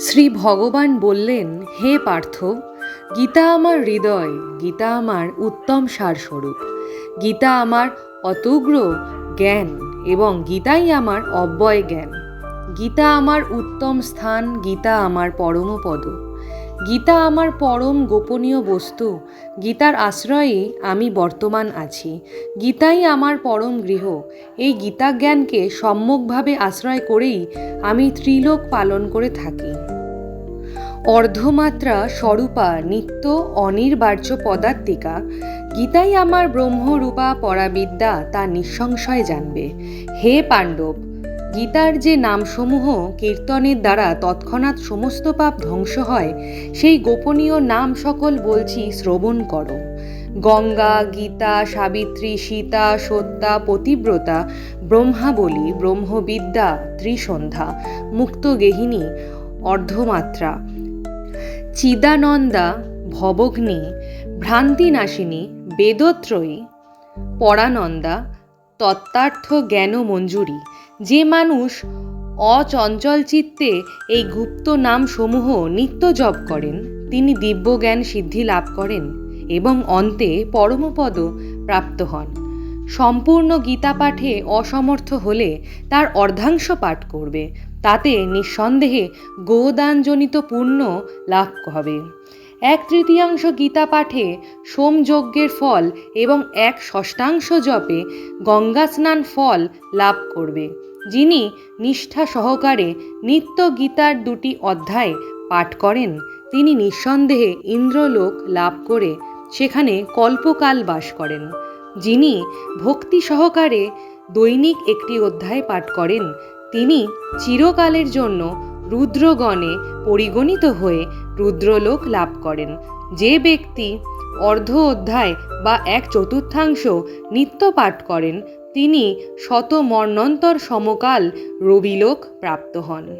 শ্রী ভগবান বললেন, হে পার্থ, গীতা আমার হৃদয়, গীতা আমার উত্তম সারস্বরূপ। গীতা আমার অতগ্র জ্ঞান এবং গীতাই আমার অব্যয় জ্ঞান। গীতা আমার উত্তম স্থান, গীতা আমার পরম পদ। গীতা আমার পরম গোপনীয় বস্তু, গীতার আশ্রয়ে আমি বর্তমান আছি। গীতাই আমার পরম গৃহ। এই গীতা জ্ঞানকে সম্যকভাবে আশ্রয় করেই আমি ত্রিলোক পালন করে থাকি। অর্ধমাত্রা স্বরূপা নিত্য অনির্বার্য পদার্থিকা গীতাই আমার ব্রহ্মরূপা পরাবিদ্যা তা নিঃসংশয় জানবে। হে পাণ্ডব, গীতার যে নামসমূহ কীর্তনের দ্বারা তৎক্ষণাৎ সমস্ত পাপ ধ্বংস হয়, সেই গোপনীয় নাম সকল বলছি শ্রবণ করো। গঙ্গা, গীতা, সাবিত্রী, সীতা সত্যা পতিব্রতা, ব্রহ্মাবলী, ব্রহ্মবিদ্যা, ত্রিসন্ধ্যা মুক্তগেহিনী অর্ধমাত্রা। চিদানন্দা ভবগ্নি ভ্রান্তিনাশিনী বেদত্রয়ী পরানন্দা তত্ত্বার্থ জ্ঞান মঞ্জুরি যে মানুষ অচঞ্চল চিত্তে এই গুপ্ত নামসমূহ নিত্য জপ করেন, তিনি দিব্যজ্ঞান সিদ্ধি লাভ করেন এবং অন্তে পরমপদ প্রাপ্ত হন। সম্পূর্ণ গীতা পাঠে অসমর্থ হলে তার অর্ধাংশ পাঠ করবে। তাতে নিঃসন্দেহে গোদানজনিত পুণ্য লাভ হবে। এক তৃতীয়াংশ গীতা পাঠে সোমযজ্ঞের ফল এবং এক ষষ্ঠাংশ জপে গঙ্গা স্নান ফল লাভ করবে, যিনি নিষ্ঠা সহকারে নিত্য গীতার দুটি অধ্যায় পাঠ করেন। তিনি নিঃসন্দেহে ইন্দ্রলোক লাভ করে সেখানে কল্পকাল বাস করেন, যিনি ভক্তি সহকারে দৈনিক একটি অধ্যায় পাঠ করেন তিনি চিরকালের জন্য রুদ্রগণে পরিগণিত হয়ে রুদ্রলোক লাভ করেন। যে ব্যক্তি অর্ধ অধ্যায় বা এক চতুর্থাংশ নিত্য পাঠ করেন, তিনি শত মর্ণন্তর সমকাল রবিলোক প্রাপ্ত হন।